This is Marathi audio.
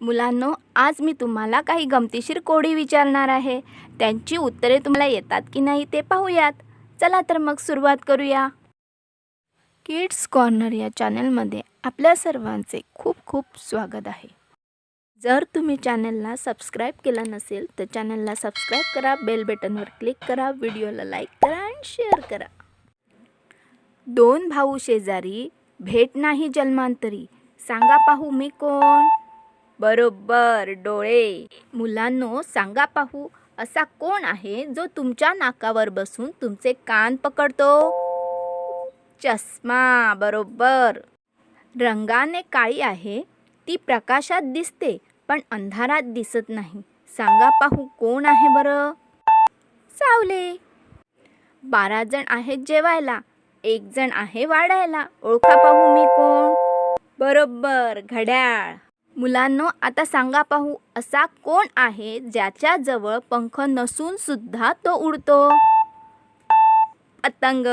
मुलांनो आज मी तुम्हाला काही गमतीशीर कोडी विचारणार आहे. त्यांची उत्तरे तुम्हाला येतात की नाही ते पाहूयात. चला तर मग सुरुवात करूया. किड्स कॉर्नर या चॅनलमध्ये आपल्या सर्वांचे खूप खूप स्वागत आहे. जर तुम्ही चॅनलला सबस्क्राईब केला नसेल तर चॅनलला सबस्क्राईब करा बेल बटनवर क्लिक करा व्हिडिओला लाईक करा आणि शेअर करा. दोन भाऊ शेजारी भेट नाही जन्मांतरी. सांगा पाहू मी कोण? बरोबर. डोळे. मुलांनो सांगा पाहू असा कोण आहे जो तुमच्या नाकावर बसून तुमचे कान पकडतो? चष्मा. बरोबर. रंगाने काळी आहे ती प्रकाशात दिसते पण अंधारात दिसत नाही. सांगा पाहू कोण आहे बरं? सावले. बारा जण आहेत जेवायला. एक जण आहे वाढायला. ओळखा पाहू मी कोण? बरोबर घड्याळ. मुलांनो आता सांगा पाहू असा कोण आहे ज्याच्या जवळ पंख नसून सुद्धा तो उडतो? पतंग!